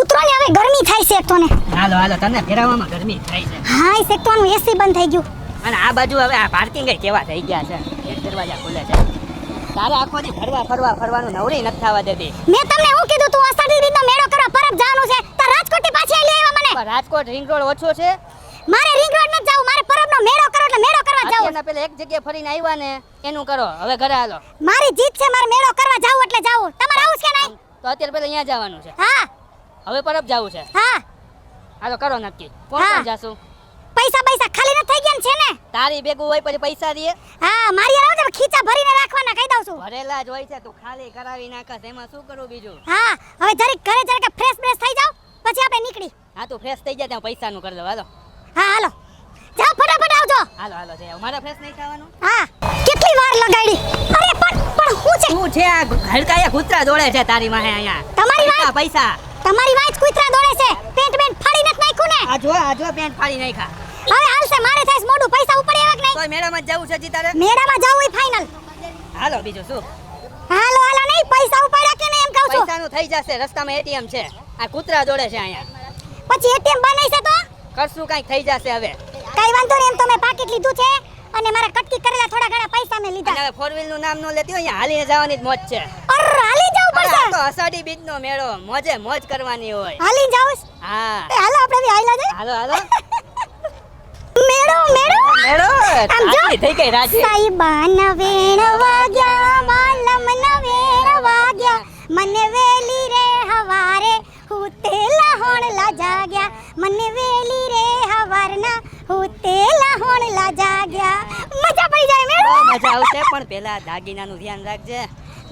ઉતરો ને હવે ગરમી થાય છે તો ને. હાલો હાલો તને ફેરવવામાં ગરમી થાય છે. હા એ શેકવાનું એસી બંધ થઈ ગયું. અને આ બાજુ હવે આ પાર્કિંગ કેવા થઈ ગયા છે. એક દરવાજા ખુલે છે. તારે આખો દી ફરવા ફરવા ફરવાનું નવરી નથી થવા દેતી. મેં તમને હું કીધું તું? અસાડી રીતનો મેળો કરવા પરબ જવાનું છે. તો રાજકોટથી પાછી લઈ આવ્યા મને. રાજકોટ રિંગ રોડ ઓછો છે. મારે રિંગ રોડ નથી જવું મારે પરબનો મેળો કરો એટલે મેળો કરવા જવું અત્યારના પેલે એક જગ્યાએ ફરીને આવ્યા ને એનું કરો. હવે ઘરે હાલો. મારી જીત છે મારે મેળો કરવા જવું એટલે જવું તમારે આવું છે કે નહીં? તો અત્યારે પેલા અહીંયા જવાનું છે. હા. હવે પરબ જવું છે. હા. હાલો કરો નક્કી. કોણ હા. કોણ જાશું? પૈસા પૈસા ખાલી નથી થઈ ગયા છે ને? તારી ભેગું હોય પછી પૈસા દે. હા મારી આવો છે ખીચા ભરીને રાખવાના કહી દઉં છું. ભરેલા જ હોય છે તું ખાલી કરાવી નાખસ. એમાં શું કરું બીજું? હા હવે જરીક ઘરે જરીક ફ્રેશ બ્રેશ થઈ જાવ પછી આપણે નીકળી. હા તું ફ્રેશ થઈ જાય ત્યાં પૈસાનું કરી દો હાલો. હા હાલો. જાઓ ફટાફટ આવજો. હાલો હાલો જઈ આવો. મારે ફ્રેશ નહીં થવાનું હા કેટલી વાર લગાડી. અરે પણ પણ હું છે? શું છે આ? હડકાયા કૂતરા દોડે છે તારી માહે અહીંયા. તમારી વાત પૈસા. તમારી વાત કુતરા દોડે છે. પેન્ટ બેન્ટ ફાડી નથી નાખ્યું ને. આ જો આ જો પેન્ટ ફાડી નાખ્યા. હવે હાલશે મારે થાય મોડું પૈસા ઉપર એવા કે નહીં? તોય મેળામાં જવું છે જી તારે? મેળામાં જવું હોય ફાઇનલ હાલો બીજું શું? હાલો હાલો નહીં પૈસા ઉપાડ્યા કે નહીં એમ કહું છું. પૈસાનું થઈ જશે રસ્તામાં એટીએમ છે. આ કૂતરા દોડે છે અહીંયા. પછી એટીએમ બનાવી છે તો? કરશું કાંઈક થઈ જશે હવે. કઈ વાંધો નહીં એમ તો મેં પાકીટ લીધું છે અને મારા કટકી કરેલા થોડા ઘણા પૈસા મેં લીધા. હવે ફોર વ્હીલનું નામ ન લેતી હોય અહીંયા હાલીને જવાની જ મોજ છે. અર તો અષાઢી બીજ નો મેળો મોજે મોજ કરવાની હોય. હાલી જાઉં હા. હાલો આપણે બી હાઈલા જાય? હાલો હાલો. મેળો મેળો. મેળો આમ જો. થઈ ગઈ રાજી. સાઈબા વેણ વાગ્યા માલમ ના વેણ વાગ્યા મને વેલી રે હવારે હુતેલા હોણલા જાગ્યા. મને વેલી રે હવારના હુતેલા હોણલા જાગ્યા. મજા પડી જાય મેળો. મજા આવશે પણ પેલા દાગીનાનું ધ્યાન રાખજે.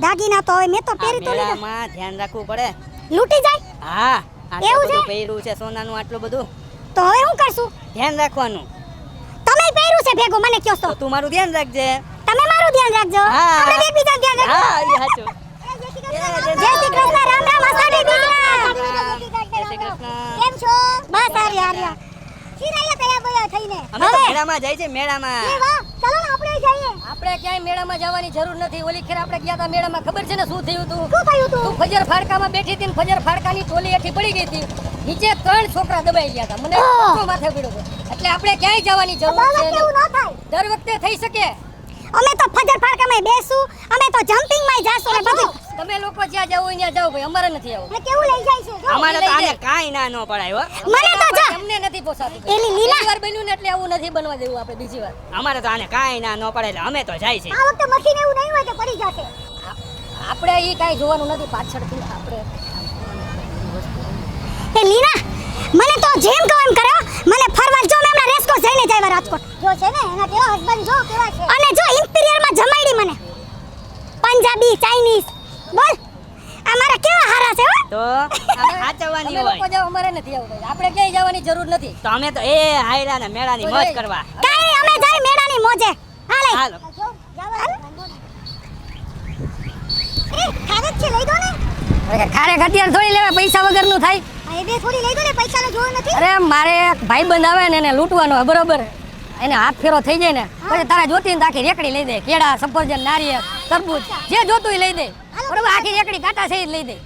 દાગીના તો હવે મેં તો પહેરી તો લીધા. માં ધ્યાન રાખવું પડે. લૂંટી જાય? હા એવું છે? પહેર્યું છે સોનાનું આટલું બધું. તો હવે શું કરશું? ધ્યાન રાખવાનું. તમે પહેર્યું છે ભેગું મને કયો તો તો મારું ધ્યાન રાખજે. તમે મારું ધ્યાન રાખજો. હા. આપણે એકબીજાનું ધ્યાન રાખજો હા એ સાચું. જય શ્રી કૃષ્ણ. રામ રામ અષાઢી દીકરા જય શ્રી કૃષ્ણ. કેમ છો? બસ હારી હારી શિરાયા તૈયાર બયા થઈને. અમે તો હવે? મેળામાં જાય છે મેળામાં. એ વાહ ચલો આપણે ક્યાંય મેળામાં જવાની જરૂર નથી. ઓલી ખેર આપણે ગયા હતા મેળામાં. ખબર છે ને શું થયું હતું શું થયું તું? તું ફજર ફાડકામાં બેઠી હતી ફજર ફાડકાની ટોલી હેઠી પડી ગઈ હતી. નીચે ત્રણ છોકરા દબાઈ ગયા હતા મને. માથે પડ્યો હતો? એટલે આપણે ક્યાંય જવાની જરૂર છે દર વખતે થઈ શકે. અમે તો ફજર ફાડકામાં બેસું. અમે તો જમ્પિંગમાં જાશું. ને બધું તમે લોકો જ્યાં જાવ ત્યાં જાવ ભાઈ. અમારે નથી આવું ને કેવું લઈ જાય છે? અમારે તો આને કાઈ ના ન પડાય મને તો જો અમને નથી પોસાતું. એલી લીલા. વાર બન્યું ને એટલે આવું નથી બનવા દેવું આપણે બીજી વાર. અમારે તો આને કાઈ ના ન પડે એટલે અમે તો જાય છે. આ વખતે મશીન એવું નહીં હોય તો પડી જશે. આપણે એ કાઈ જોવાનું નથી પાછળથી. આપણે એ લીના મને તો જેમ કહો એમ કરો. મને ફરવા જો મેં હમણાં રેસકો જઈને જાય રાજકોટ. જો છે ને એના કેવા હસબન્ડ જો કેવા છે. અને જો ઇમ્પિરિયરમાં જમાડી મને પંજાબી ચાઇનીઝ બોલ આ મારા કેવા હારા છે હો તો આ સાચવવાની હોય લોકો જાવ અમારે નથી આવું આપણે ક્યાંય જવાની જરૂર નથી. તો અમે તો એ હાયરા ને મેળાની મોજ કરવા. કાઈ અમે જાય મેળાની મોજે. હાલે. હાલો. ખારે છે લઈ દો ને. ખારે ઘટિયાર થોડી લેવા પૈસા વગરનું થાય. આ એ બે થોડી લઈ દો ને પૈસાનો જોર નથી. અરે મારે ભાઈ બંધ આવે ને એને લૂંટવાનો બરોબર. એને હાથ ફેરો થઈ જાય ને પછી તારા જોતી ને આખી રેકડી લઈ દે. કેળા સફરજન નારિયેળ તરબૂચ જે જોતું લઈ દે. બરોબર? આખી રેકડી કાંટા સહિત લઈ દે.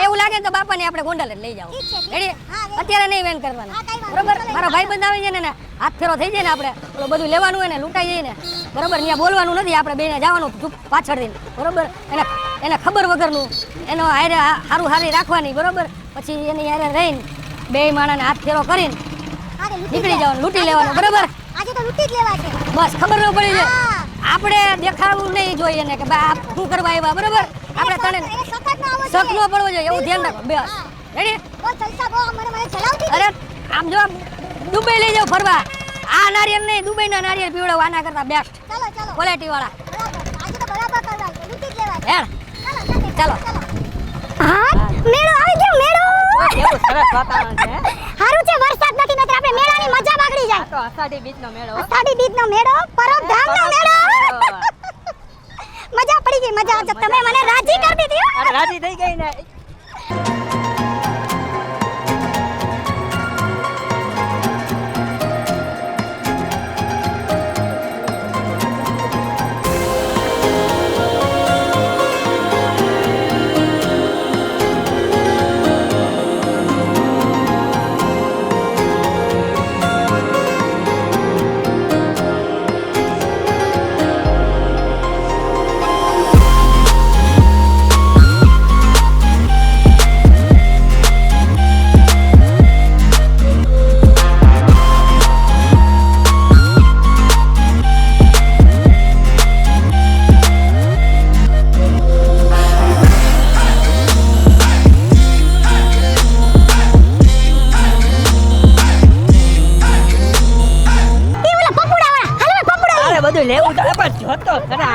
એવું લાગે કે બાપા બાપાને આપણે ગોંડલ જ લઈ જાવ. રેડી અત્યારે નહીં વેન કરવાના. બરોબર? નહીં. ભાઈ બંધ આવી જાય ને એને હાથ ફેરો થઈ જાય ને આપણે. ઓલું બધું લેવાનું હોય ને લૂંટાઈ જાય ને. બરોબર? ત્યાં બોલવાનું નથી આપણે બેને જવાનું ચૂપ પાછળથી બરોબર? એને એને ખબર વગરનું એનો હારે સારું હારી રાખવાની બરોબર? પછી એની હારે રહીને બે માણાને હાથ ફેરો કરીને નીકળી જવાનું લૂંટી લેવાનું બરોબર? આજે તો લૂંટી જ લેવા છે. બસ ખબર ન પડી જાય. આપણે દેખાડવું નહીં જોઈએ ને કે બા શું કરવા આવ્યા? બરોબર? આપણે તને શક ન પડવો જોઈએ એવું ધ્યાન રાખો બે. રેડી અરે આમ જો દુબઈ લઈ જાઓ ફરવા. આ નારિયેળ નહીં દુબઈના નારિયેળ પીવડાવ આના કરતા બેસ્ટ ચાલો ચાલો. ક્વોલિટી વાળા. બરાબર. આજે તો બરાબર કરવા છે જ લેવા હેડ. ચાલો ચાલો. હા મેળો આવી ગયો મેળો. કેવું સરસ વાતાવરણ છે? હારું છે વરસાદ નથી નતર આપણે મેળાની મજા બગડી આ જાય તો અષાઢી બીજ નો મેળો. અષાઢી બીજનો મેળો. પરોપધામનો મેળો. મજા પડી ગઈ મજા. તમે મને રાજી કરી દીધી રાજી થઈ ગઈ ને. તો ખરા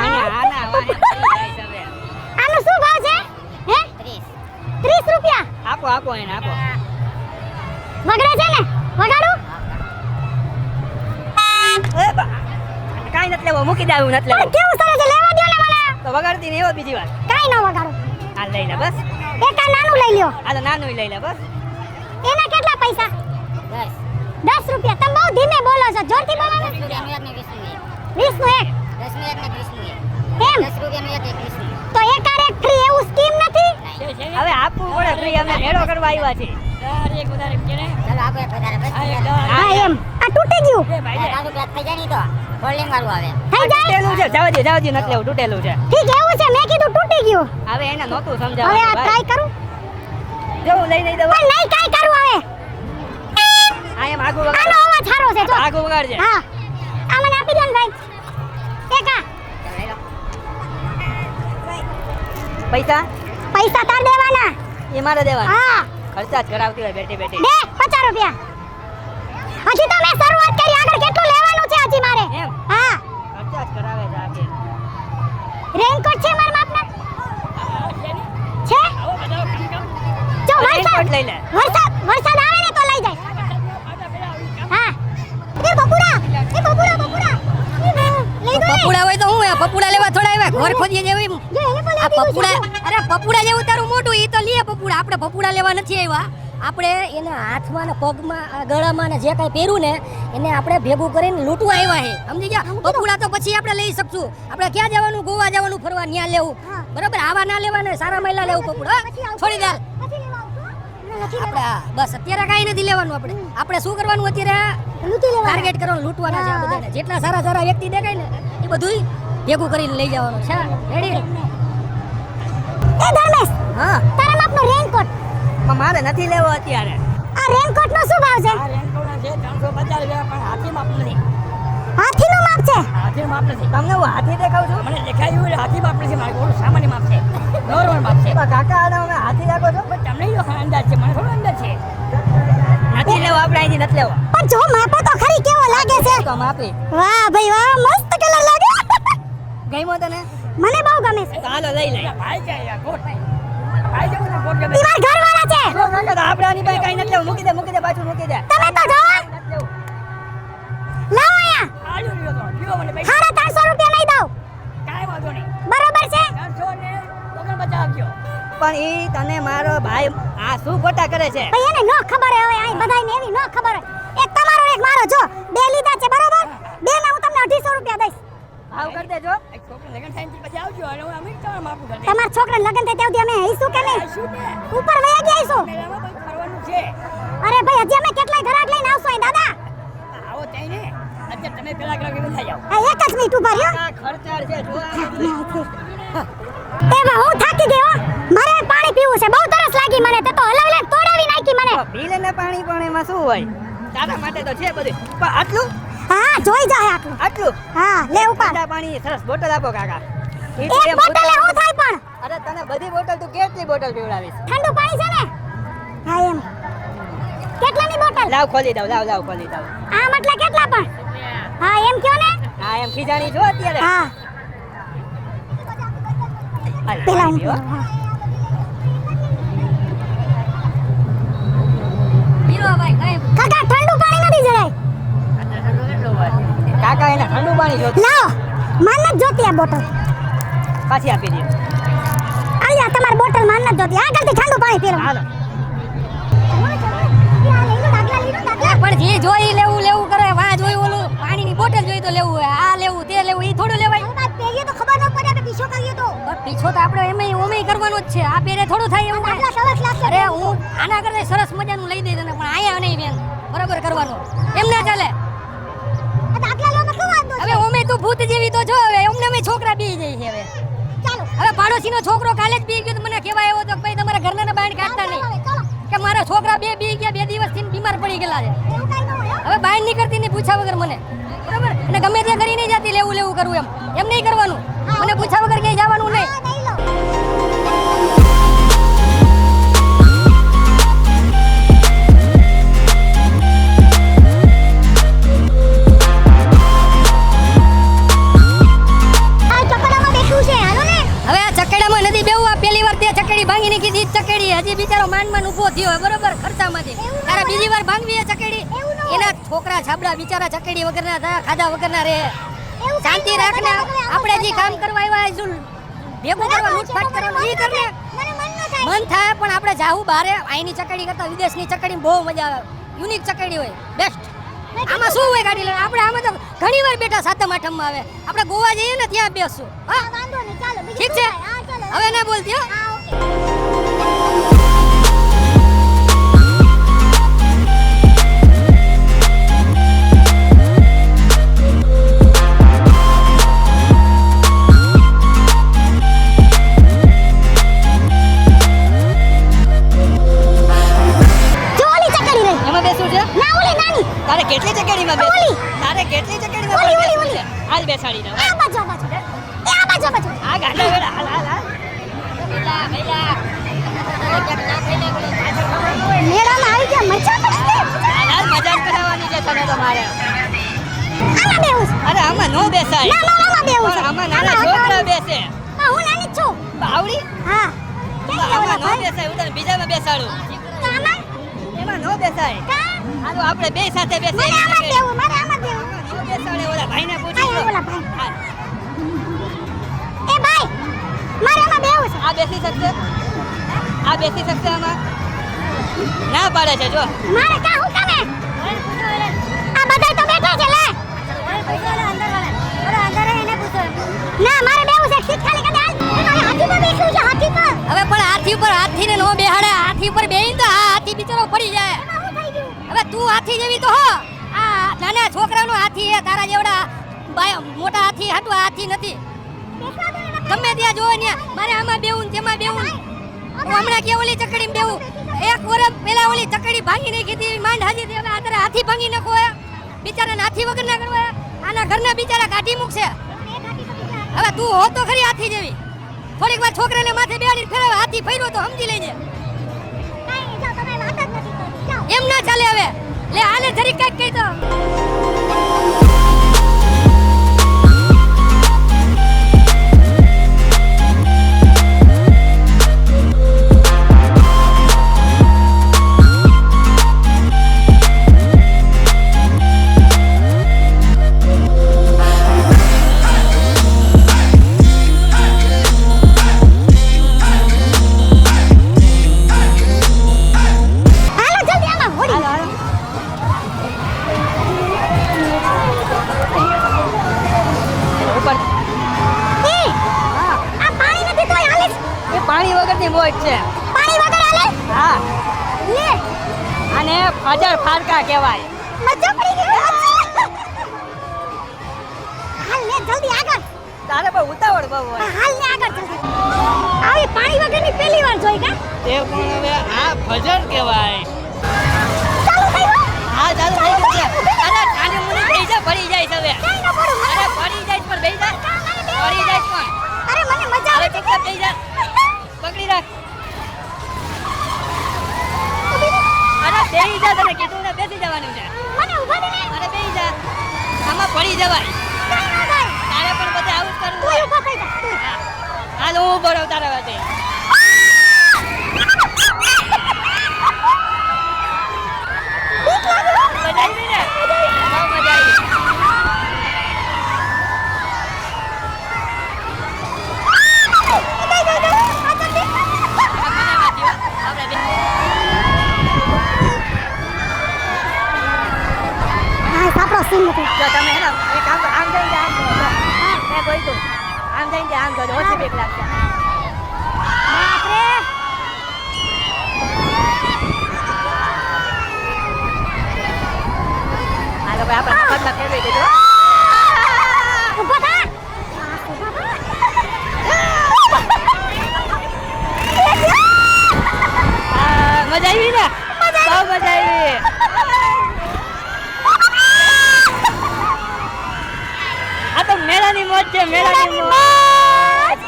આનો શું ભાવ છે? હે? 30 30 રૂપિયા. આપો આપો એને આપો. વગડે છે ને? વગાડું? કાઈ નથી લેવો મૂકી દાવું નથી લેવો. કેવું સરસ લેવા દો ને તો વગાડતી નહીં બીજી વાર. કાઈ ન વગાડું. આ લઈ લે બસ. એક આ નાનું લઈ લ્યો. આ તો નાનું લઈ લે બસ. એના કેટલા પૈસા? 10 દસ રૂપિયા. તમે બહુ ધીમે બોલો છો. જોરથી બોલો ને. વીસનું એક. એમ દસ રૂપિયાનું એક એક વીસનું તો એક આર ફ્રી એવું સ્કીમ નથી? હવે આપવું પડે ફ્રી અમે મેળો કરવા આવ્યા છીએ. ચાલો આપો એક વધારે બસ હા એમ. આ તૂટી ગયું. દસ રૂપિયા થઈ જાય નહીં તો. ફોલ્ડિંગ વાળું આવે. થઈ જાય? તૂટેલું છે જવા દે જવા દે નથી લેવું તૂટેલું છે. ઠીક એવું છે. મેં કીધું તૂટી ગયું. હવે એને નહોતું હવે આ ટ્રાય ભાઈ કરું. જવું લઈ નહીં દઉં પણ નહીં કાઈ કરું હવે. આ એમ આગું આનો અવાજ સારો છે જો. આગું વગાડજે. હા. આ મને આપી દો ને ભાઈ. પૈસા પૈસા તાર દેવાના એ મારે દેવાના હા ખર્ચા જ કરાવતી હોય બેઠી બેઠી દે પચાસ રૂપિયા હજી તો મેં શરૂઆત કરી આગળ કેટલું લેવાનું છે હજી મારે હા ખર્ચા જ કરાવે છે આખી રેનકોટ છે મારા બાપના છે જો વરસાદ લઈ લે વરસાદ વરસાદ આવે ને તો લઈ જાય હા એ બપુડા એ બપુડા બપુડા એ બા, લઈ દો ને. પપુડા હોય તો હું આ પપુડા લેવા થોડા આવ્યા? ઘર ખોદીએ જેવી આ પપુડા અરે પપુડા જેવું તારું મોટું એ તો લે પપુડા. આપણે પપુડા લેવા નથી આવ્યા. આપણે એના હાથમાં ને પગમાં ગળામાં ને જે કાંઈ પહેર્યું ને એને આપણે ભેગું કરીને લૂંટવા આવ્યા છે સમજી ગયા? પપુડા તો પછી આપણે લઈ શકશું. આપણે ક્યાં જવાનું? ગોવા જવાનું ફરવા? ન્યા લેવું. બરાબર? આવા ના લેવા ને સારા મહિલા લેવું પપુડા. છોડી દે. આપણે બસ અત્યારે કાંઈ નથી લેવાનું આપણે. આપણે શું કરવાનું અત્યારે? નથી લેવા ટાર્ગેટ કરવાનું લૂંટવાના છે આ બધાને. જેટલા સારા સારા વ્યક્તિ દેખાય ને એ બધું ભેગું કરીને લઈ જવાનું. છે રેડી એ ધર્મેશ હા. તારા માપનો રેનકોટ પણ મારે નથી લેવો અત્યારે. આ રેનકોટ નો શું ભાવ છે? આ રેનકોટ છે ત્રણસો પચાસ રૂપિયા પણ હાથી માપ નથી. હાથી નું માપ છે? હાથી માપ નથી. તમને હું હાથી દેખાઉં છું? મને દેખાયું એટલે હાથી માપ નથી મારે સામાન્ય માપ છે. નોર્મલ માપ છે. કાકા આના અમે હાથી લાગો છો? પણ તમને જો અંદાજ છે મને થોડો અંદાજ આપણે અહીંથી નથી લેવો. પણ જો માપો તો ખરી કેવો લાગે છે? તો માપી વાહ ભાઈ વાહ મસ્ત કલર લાગે. ગઈમો તને? મને બહુ ગમે છે. ચાલો લઈ લઈ ભાઈ જાય કોટ ભાઈ જવું ને કોટ ઈ મારા ઘરવાળા છે. આપણે આની પાસે કઈ નથી લેવું. મૂકી દે મૂકી દે પાછું મૂકી દે. તમે તો જો. લાવો. અહીંયા. આલુ લ્યો તો લ્યો મને પૈસા સાડા રૂપિયા લઈ દઉં કાંઈ વાંધો નહીં બરોબર છે ત્રણસો ને ઓગણપચાસ આપજો પણ ઈ તને મારો ભાઈ આ શું ખોટા કરે છે? ભાઈ એને ન ખબર હોય હવે આ બધાયને એવી ન ખબર હોય. એક તમારો એક મારો જો બે લીધા છે બરોબર? બે ના હું તમને અઢીસો રૂપિયા દઈશ. ભાવ કરી દેજો. એક છોકરો લગન થાય ને પછી આવજો અને હું અમે તમારે માપું કરી તમારા છોકરા લગન થાય ત્યાંથી અમે હઈશું કે નહીં? ઉપર વયા ગયા કંઈક કરવાનું છે. અરે ભાઈ હજી અમે કેટલાય ઘરાક લઈને આવશું અહીં દાદા? આવો ત્યાં ને. અત્યારે તમે પેલા ગ્રાહક બધા જાઓ એક જ મિનિટ ઊભા રહ્યો આ ખર્ચાળ છે જો એમાં હું થાકી ગયો મારે પાણી પીવું છે. બહુ તરસ લાગી મને. તે તો હલાવી તોડાવી નાખી મને. બિલ અને પાણી પણ એમાં શું હોય? તારા માટે તો છે બધું. પણ આટલું? હા જોઈ જાય આટલું. આટલું? હા લે ઉપર પાણી સરસ બોટલ આપો કાકા. એક બોટલ- હું થાય પણ? અરે તને બધી બોટલ તું કેટલી બોટલ પીવડાવીશ? ઠંડુ પાણી છે ને? હા એમ. કેટલાની બોટલ? લાવ ખોલી દઉં લાવ લાવ ખોલી દઉં. આમ એટલે કેટલા પણ? હા એમ કયો ને? હા એમ ખીજાણી જો અત્યારે. હા. પેલા હું કાકા ઠંડુ પાણી નથી જરાય કાકા એને ઠંડુ પાણી જોતું લાવો માન નથી જોતી આ બોટલ પાછી આપી દે આલિયા તમારી બોટલ માન નથી જોતી આગળથી ઠંડુ પાણી પીરો હાલો પણ જે જોઈ લેવું લેવું કરે વા જોઈ ઓલું પાણીની બોટલ જોઈ તો લેવું આ લેવું તે લેવું ઈ થોડું લેવાય તો ખબર ન પીછો કરીએ તો? પણ પીછો તો આપણે એમાં ઓમે કરવાનો જ છે. આ પેરે થોડું થાય એવું આટલા સરસ લાગશે અરે હું આના કરતા સરસ મજાનું લઈ દઈ તને પણ આયા નહીં બેન. બરાબર કરવાનું. એમ ના ચાલે. હવે ઓમે તું ભૂત જેવી તો જો હવે. અમને અમે છોકરા બી જઈ છે હવે. ચાલો. હવે પાડોશીનો છોકરો કાલે જ બી ગયો તો મને કહેવાય એવો તો ભાઈ તમારા ઘરના બહાર કાઢતા નહીં. કે મારા છોકરા બે બી ગયા બે દિવસથી બીમાર પડી ગયેલા છે. હવે બહાર નીકળતી નહીં પૂછ્યા વગર મને. બરાબર? અને ગમે ત્યાં કરી નહીં જતી લેવું લેવું કરવું એમ. એમ નહીં કરવાનું. મને પૂછ્યા વગર ક્યાંય જવાનું છે ચકેડી હજી બિચારો માંડ માંડ ઊભો થયો બરોબર? એવું તારે બીજી વાર ભાંગવી ચકેડી. એના છોકરા છાબડા બિચારા ચકેડી વગરના થયા ખાધા વગરના રહે. એવું શાંતિ રાખને આપણે જે કામ કરવા આવ્યા છું ભેગું કરવા લૂંટફાટ કરવાનું મને ઈ કરને મન થાય. પણ આપણે જાવું બારે અહીંની ચકડી કરતા વિદેશની ચકડી બહુ મજા આવે. યુનિક ચકડી હોય બેસ્ટ આમાં શું હોય ગાડી લઈને આપણે આમાં તો ઘણી વાર બેઠા સાતમ આઠમમાં આવે. આપણે ગોવા જઈએ ને ત્યાં બેસું. હા? ઠીક છે? હવે ના બોલતી હો. તારે કેટલી ચકડીમાં બેસી તારે કેટલી ચકડીમાં ઓલી, ઓલી ઓલી, આજ બેસાડી દઉં. આ બાજુ આ બાજુ એ આ બાજુ આ બાજુ. આ ગાડા વેડા હાલ હાલ હાલ. ભઈલા ભઈલા મેળામાં આવી ગયા મજા પડી ગઈ હાલ હાલ કરાવવાની છે તને તો મારે. આમાં બેહું અરે આમાં નો બેસાય. ના ના આમાં બેહું આમાં નાના છોકરા બેસે. હા, હું નાની છું. બાવડી હા. કેમ કે આમાં નો બેસાય હું તને બીજામાં બેસાડું. એમાં નો બેસાય? હાલો આપણે બે સાથે મને બેસીએ આમાં દેવું મારે આમાં દેવું. નો બેસાડે ઓલા ભાઈને પૂછી એ લો ઓલા ભાઈ. એ ભાઈ, મારે આમાં દેવું છે. આ બેસી શકશે આ બેસી શકશે આમાં ના પાડે છે જો મારે કા હું કામે? આ બધાય તો બેઠા છે, લે. ના, મારે બેવું છે. ઠીક ખાલી કરી દે, હાલ. એ મારે હાથી પર બેસું છે, હાથી પર. હવે પણ હાથી ઉપર હાથીને નો બેહાડે હાથી ઉપર બેહીને તો આ હાથી બિચારો પડી જાય? હવે તું હાથી જેવી તો હો. આ નાના છોકરાનો હાથી હે તારા જેવડા મોટા હાથી, હાટુ હાથી નથી. ગમે ત્યાં જોવો ને મારે આમાં બેવું તેમાં બેવું હમણાં કે ઓલી ચકડી બેવું એક વર્ષ પેલા ઓલી ચકડી ભાંગી નાખી હતી માંડ હાજી. હવે અત્યારે હાથી ભાંગી નાખો બિચારાને હાથી વગર ના કરવા. આના ઘરના બિચારા કાઢી મૂકશે. હવે તું હો તો ખરી હાથી જેવી. થોડીક વાર છોકરાને માથે બેહાડીને ફેરવે, હાથી ફર્યો તો સમજી લેજે. એમ ના ચાલે હવે. લે આને જરી કંઈક કહી દો. ફજર ફારકા કહેવાય. મજા પડી ગઈ. હાલ લે જલ્દી આગળ. તારે પણ ઉતાવળ બહુ હોય. હાલ લે આગળ જલ્દી. આવી પાણી વગરની પહેલી વાર જોઈ કા? એ પણ હવે આ ભજન કહેવાય. ચાલુ થયું હા ચાલુ થઈ ગયું અરે કાને મને થઈ જાય પડી જાય હવે. અરે પડી જાય પણ બેહી જા. પડી જાય પણ. અરે મને મજા આવે છે. કે બેહી જા. પકડી રાખ. બેહી જા તને કીધું ને બેસી જવાનું છે. મને ઊભા દે અરે બેહી જા. આમાં પડી જવાય. તારે પણ બધે આવું કરવું તું હોય. થઈ જા હાલ ઊભો રહો તારા વાતે હા સાપડો સીન નથી જો તમે હે ને એક કામ કરો, આમ જઈને આમ કરો. જો. મેં કહ્યું તું. આમ જઈને આમ જોજો ઓછી બીક લાગશે બાપ રે હાલો ભાઈ આપણે મફતમાં ફેરવી દીધું ઊભો થા હા, મજા આવી ને બહુ મજા આવી આ તો મેળાની મોજ છે મેળાની મોજ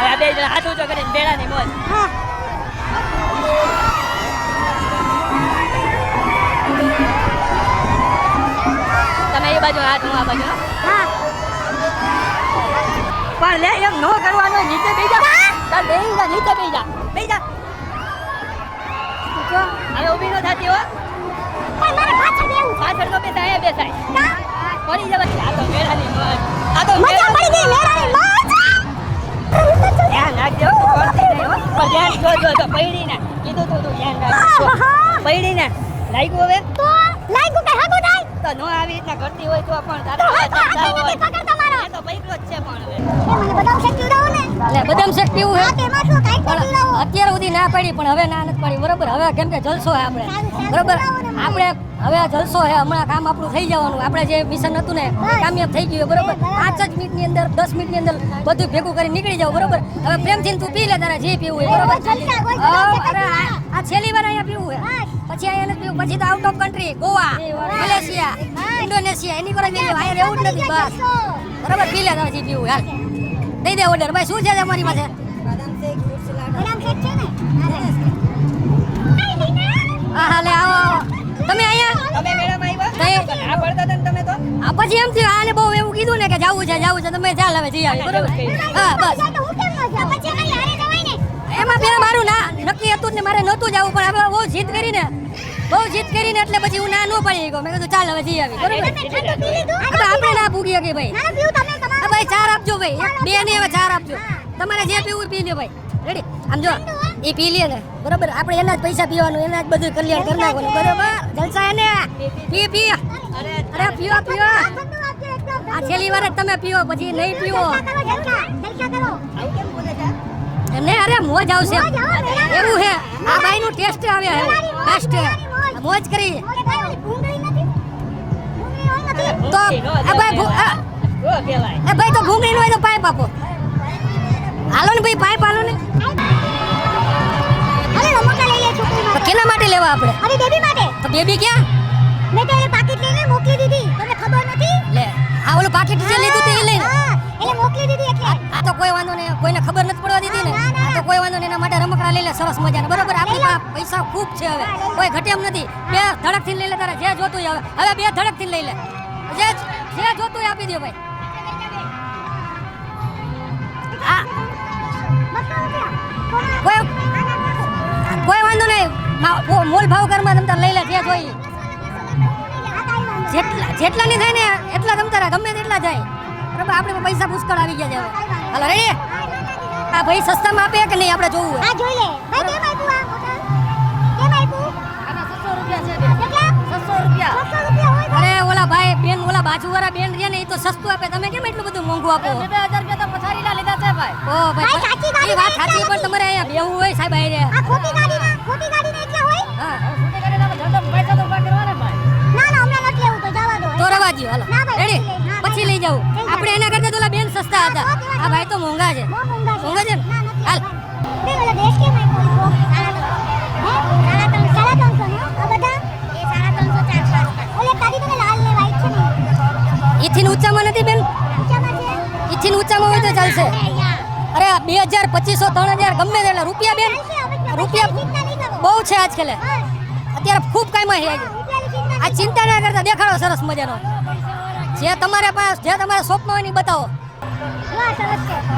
હવે બે જણા હાથ ઊંચો કરીને મેળાની મોજ. હા. તમે એ બાજુ હાથ હું આ બાજુ હા. પણ લે એમ નો કરવાનું નીચે બેસી જા. તાર બેસી જા નીચે બેસી જા. બેસી જા. હવે ઊભી ન થતી હો. પણ મારે પાછળ બેહવું પાછળ તો બેસાય? કરતી હોય તો પણ હવે મને બદામ શેક અત્યાર સુધી ના પાડી પણ હવે ના નથી પડી બરોબર હવે કેમ કે જલસો હે આપણે બરોબર. આપણે હવે આ જલસો છે હમણાં કામ આપણું થઈ જવાનું. આપણે જે મિશન હતું ને કામયાબ થઈ ગયું બરોબર? પાંચ જ મિનિટની અંદર દસ મિનિટની અંદર બધું ભેગું કરી નીકળી જાવ બરોબર? હવે પ્રેમથી તું પી લે તારે જે પીવું હોય બરોબર? અરે આ છેલ્લી વાર અહીંયા પીવું પછી અહીંયા નથી પીવું. પછી તો out of country Goa Malaysia Indonesia એની પર એવું અહીંયા રહેવું જ નથી બસ. બરાબર? પી લે તારે જે પીવું હાલ. દઈ દે ઓર્ડર ભાઈ શું છે તમારી પાસે? પછી એમ થયું આને બહુ એવું કીધું ને કે જવું છે જવું છે તમે ચાલ હવે જઈ આવી બરોબર? હા બસ. એમાં પેલા મારું ના નક્કી હતું ને મારે નહોતું જવું પણ હવે બહુ જીત કરીને બહુ જીત કરીને એટલે પછી હું ના ન પડી ગયો. મેં કીધું ચાલ હવે જઈ આવી બરોબર? આપણે ના ભૂગી શકીએ ભાઈ. ભાઈ ચાર આપજો ભાઈ. બે ને હવે ચાર આપજો. તમારે જે પીવું પી લે ભાઈ. રેડી આમ જો એ પી લે ને બરોબર? આપણે એના જ પૈસા પીવાનું એના જ બધું કલ્યાણ કરી નાખવાનું બરોબર? જલસા એને? પી પી. અરે પીઓ પીવો આ છેલ્લી વાર તમે પીવો પછી નહીં છે એમને અરે મોજ આવશે. એવું હે. આ બાઈ નું ટેસ્ટ આવે મેળાની મોજ, કરી? તો આ ભાઈ એ ભાઈ તો ભૂંગળી નો હોય તો પાઇપ આપો. હાલો ને ભાઈ પાઇપ હાલો ને. કેના માટે લેવા આપણે? અરે બેબી માટે. તો બેબી ક્યાં? મેં તો પાકીટ મોકલી દીધી. તમને ખબર નથી? લે આ ઓલું પાકીટ જે લીધું તે લઈને હા, એને મોકલી દીધી એટલે. આ તો કોઈ વાંધો નહીં કોઈને ખબર નથી પડવા દીધી ને. આ તો કોઈ વાંધો નહીં એના માટે રમકડા લઈ લે સરસ મજાના. બરોબર આપણી પાસે પૈસા ખૂબ છે હવે. કોઈ ઘટે એમ નથી. બે ધડકથી લઈ લે તારે જે જોતું હવે. હવે બે ધડકથી લઈ લે. જે જે જોતું આપી દે ભાઈ. કોના? કોઈ કોઈ વાંધો નહીં. મોલ ભાવ કરમાં તમે લઈ લે જે જોઈએ નહીં. જેટલા જેટલા ની થાય ને એટલા તમ તારા ગમે તેટલા જાય. બરાબર? આપણે પૈસા પુષ્કળ આવી ગયા છે હવે. હાલો રેડી આ ભાઈ સસ્તામાં આપે કે નહીં? આપણે જોવું હા જોઈ લે. ભાઈ કેમ આપ્યું આ કેમ આપ્યું? આના 600 રૂપિયા છે કેટલા? 600 રૂપિયા. 600 રૂપિયા હોય અરે ઓલા ભાઈ બેન ઓલા બાજુવાળા બેન રહ્યા ને એ તો સસ્તું આપે. તમે કેમ એટલું બધું મોંઘું આપો? બે હજાર રૂપિયા તો પથારીના લીધા છે ભાઈ. ઓ ભાઈ, સાચી ગાડી વાતમાં સાચી પણ તમારે અહીંયા બેવું હોય સાહેબ આ ખોટી ગાડીના ખોટી ગાડીના એટલા હોય? હા. ના જવા દો હાલો રેડી પછી લઈ- જાઉં. આપણે એના કરતા તો બેન સસ્તા હતા. આ ભાઈ તો મોંઘા છે. મોંઘા છે. હાલ. બે ઓલા ડ્રેસ કેમ આપ્યો ઈ બહુ સાડા ત્રણ. હે? સાડા ત્રણ- સાડા ત્રણસો ને હો? આ બધા? એ સાડા ત્રણસો, ચારસો રૂપિયા. ઓલે તારી તને લાલ ને white છે ને? ઈથી ઊંચામાં નથી બેન? ઇથિન ઊંચામાં હોય તો ચાલશે. અરે. બે હજાર પચીસો ત્રણ હજાર ગમે તેટલા રૂપિયા બેન. રૂપિયા. બહુ છે આજકાલે. અત્યારે ખૂબ કાંઈમાં છે આ ચિંતા ના કરતા. દેખાડો સરસ મજાનો. જે તમારે પાસ જે તમારા સ્વપ્ન હોય ને બતાવો.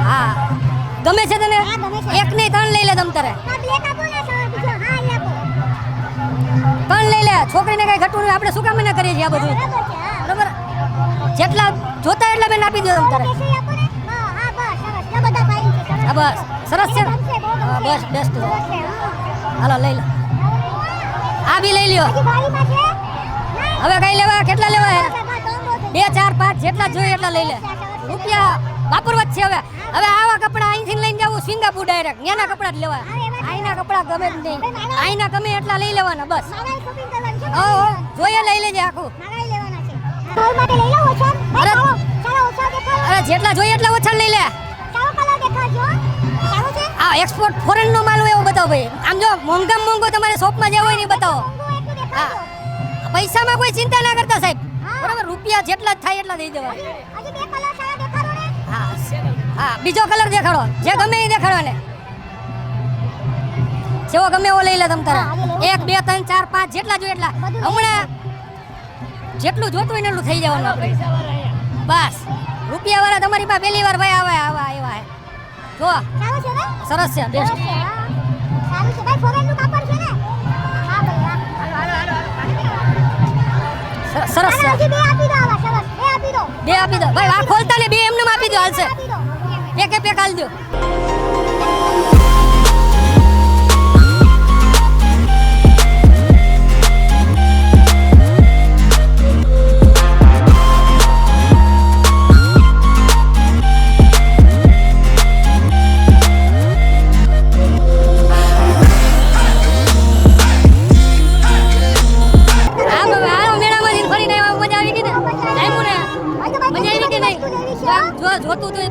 હા ગમે છે તને. એક નહીં ત્રણ લઈ લે તમ તારે. ત્રણ લઈ લે છોકરીને કઈ ઘટવું નહીં આપણે શું કામ ના કરીએ છીએ આ બધું બરાબર જેટલા જોતા એટલા બેન આપી દો તમ તારે. હા, બસ, સરસ. છે, બસ બેસ્ટ હાલો લઈ લો આ બી લઈ લ્યો. હવે કઈ લેવા કેટલા લેવા હે બે, ચાર, પાંચ જેટલા જોઈએ એટલા લઈ લે રૂપિયા વાપરવા જ છે હવે હવે આવા કપડા અહીંથી લઈને જવું સિંગાપુર ડાયરેક્ટ ત્યાંના કપડા જ લેવા અહીંના કપડા ગમે જ નહીં અહીંના ગમે એટલા લઈ લેવાના, બસ. ઓ જોઈએ લઈ લેજે આખું. અરે. જેટલા જોઈએ એટલા ઓછા લઈ લે? આ એક્સપોર્ટ ફોરેન નો માલ હોય એવો બતાવો ભાઈ આમ જો મોંઘામાં મોંઘો તમારે શોપમાં જે હોય ને બતાવો હા પૈસામાં કોઈ ચિંતા ના કરતા સાહેબ. બરાબર રૂપિયા જેટલા જ થાય એટલા દઈ દેવા. દેખાડો ને. હા હા બીજો કલર દેખાડો. જે ગમે એ દેખાડવાને જેવો ગમે એવો લઈ લે તમ તારે. એક બે ત્રણ ચાર પાંચ જેટલા જોઈએ એટલા. હમણાં જેટલું જોતું હોય ને એટલું થઈ જવાનું આપણે. બસ. રૂપિયા વાળા તમારી પાસે પહેલી વાર ભાઈ આવે આવા એવા જો. ને? સરસ છે સરસ બેસ્ટ. સારું છે. ભાઈ સરસ. છે બે આપી દો આવા સરસ. બે આપી દો. બે આપી દો. ભાઈ આ ખોલતા ને બે એમને આપી દો હાલશે. એક એક પેક આલી દો.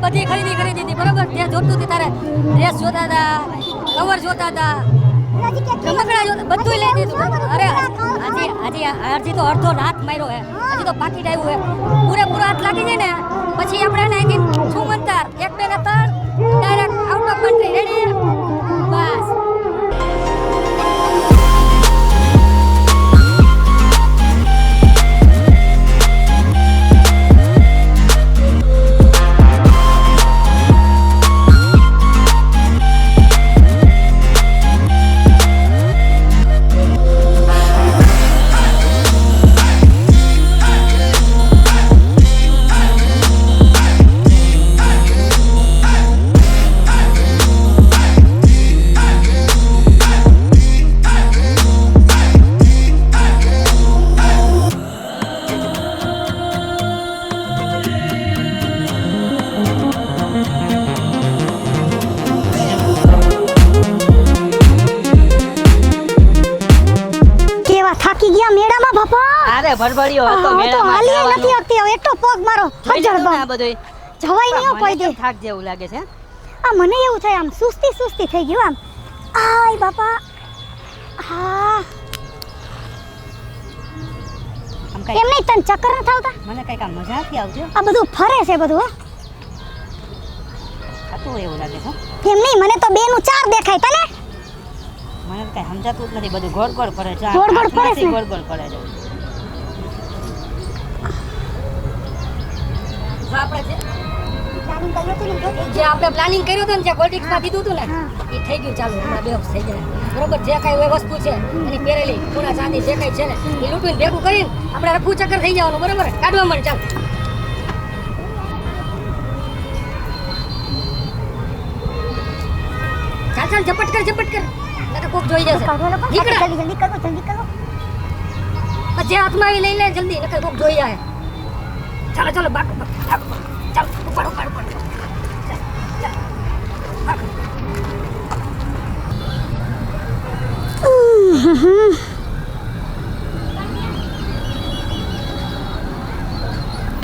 બધી ખરીદી કરી દીધી, બરોબર? ત્યાં જોતું હતું તારે. ડ્રેસ જોતા હતા, કવર જોતા હતા. રમકડા જોતા બધું લઈ દીધું. અરે આજે આજે હજી તો અડધો રાત માર્યો હે. હજી તો પાકીટ આવ્યું હે. પૂરેપૂરો હાથ લાગી જાય ને, પછી આપણે એને અહીંથી શું મંતાર, એક, બે, ને ત્રણ direct out of country ready બાપા અરે હતો હું તો હાલી નથી હવે એટલો પગ મારો હજળ આ બધું જવાય નહીં કોઈ દે. થાક જેવું લાગે છે આ મને એવું થાય આમ સુસ્તી સુસ્તી થઈ ગયું આમ. આય બાપા. હા. એમ નહીં તને ચક્કર ન થાવતા મને કંઈક આમ મજા નથી આવતી. આ બધું ફરે છે બધું હો. થતું એવું લાગે છે એમ નહીં મને તો બે નું ચાર દેખાય તને? મને કઈ સમજાતું જ નથી બધું ગોળ ગોળ ફરે છે ગોળ ગોળ ફરે છે ગોળ ગોળ ફરે છે. જો આપણે પ્લાનિંગ કર્યું હતું ને જે પોલિટિક્સમાં દીધું હતું ને એ થઈ ગયું ચાલુ હમણાં બે થઈ ગયા. બરોબર જે કાંઈ વસ્તુ છે એની પહેરેલી પૂરા ચાંદી જે કાંઈ છે ને એ લૂંટીને ભેગું કરીને આપણે રખું ચક્કર થઈ જવાનું બરોબર? કાઢવા મળે ચાલ. ચાલ ચાલ ઝપટ કર ઝપટ કર. નકર કોક જોઈ જશે. જલ્દી જલ્દી કરો જલ્દી કરો. જે હાથમાં આવી લઈ લે જલ્દી. નકર કોક જોઈ જાય ચાલો ચાલો બાક બાક, બાક, ઉપર ઉપર ઉપર ચાલ, ચાલ, બાક.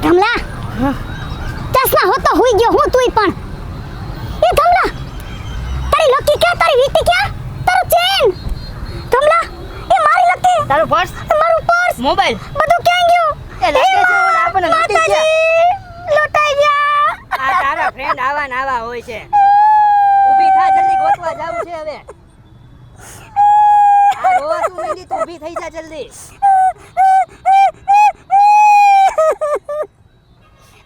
ધમલા ચશ્મા હોતો હુઈ ગયો હું તુંય પણ. એ ધમલા તારી લકી ક્યાં? તારી વીટી ક્યાં? તારું ચેન! ધમલા એ મારી લકી! તારું પર્સ? મારું પર્સ! મોબાઈલ બધું ક્યાં ગયું એ લાગે છે ઓલા આપણને લૂંટી ગયા. માતાજી લૂંટાઈ ગયા આ તારા ફ્રેન્ડ આવા ને આવા હોય છે. ઊભી થા જલ્દી ગોતવા જાવું છે હવે. આ તું ઊભી થઈ જા જલ્દી.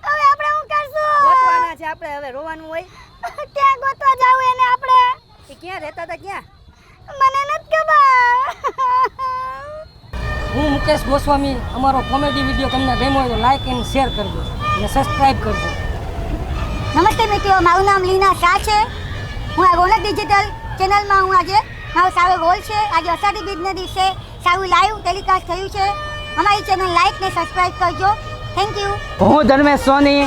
હવે આપણે શું કરશું? ગોતવાના છે આપણે હવે રોવાનું હોય. ક્યાં ગોતવા જાવું એને આપણે? એ ક્યાં રહેતા હતા ક્યાં? મને નથી ખબર. હું મુકેશ ગોસ્વામી અમારો કોમેડી વીડિયો તમને ગમ્યો હોય તો લાઈક એન્ડ શેર કરજો અને સબસ્ક્રાઈબ કરજો. નમસ્તે મિત્રો મારું નામ લીના શાહ છે. હું આ રોનક ડિજિટલ ચેનલમાં હું આજે મારો સારો રોલ છે. આજે અષાઢી બીજને દિવસે સારું લાઈવ ટેલિકાસ્ટ થયું છે. અમારી ચેનલ લાઈક ને સબસ્ક્રાઈબ કરજો. થેન્ક યુ હું ધર્મેશ સોની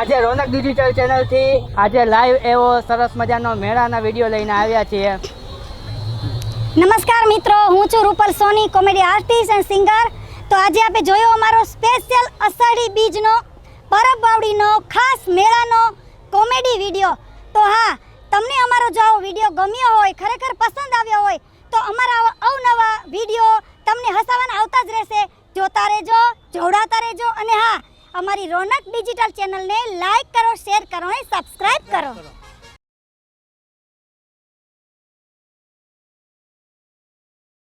આજે રોનક ડિજિટલ ચેનલથી આજે લાઈવ એવો સરસ મજાનો મેળાના વીડિયો લઈને આવ્યા છીએ. નમસ્કાર મિત્રો હું છું Rupal Soni comedy artist and singer તો આજે આપણે જોયો અમારો સ્પેશિયલ અષાઢી બીજનો પરબ બાવડીનો ખાસ મેળાનો કોમેડી વીડિયો. તો હા, તમને અમારો જો આવો વીડિયો ગમ્યો હોય, ખરેખર પસંદ આવ્યો હોય, તો અમારા અવનવા વીડિયો તમને હસાવાના આવતા જ રહેશે. જોતા રહેજો, જોડાતા રહેજો, અને હા, અમારી રોનક ડિજિટલ ચેનલને લાઈક કરો શેર કરો, અને સબસ્ક્રાઈબ કરો.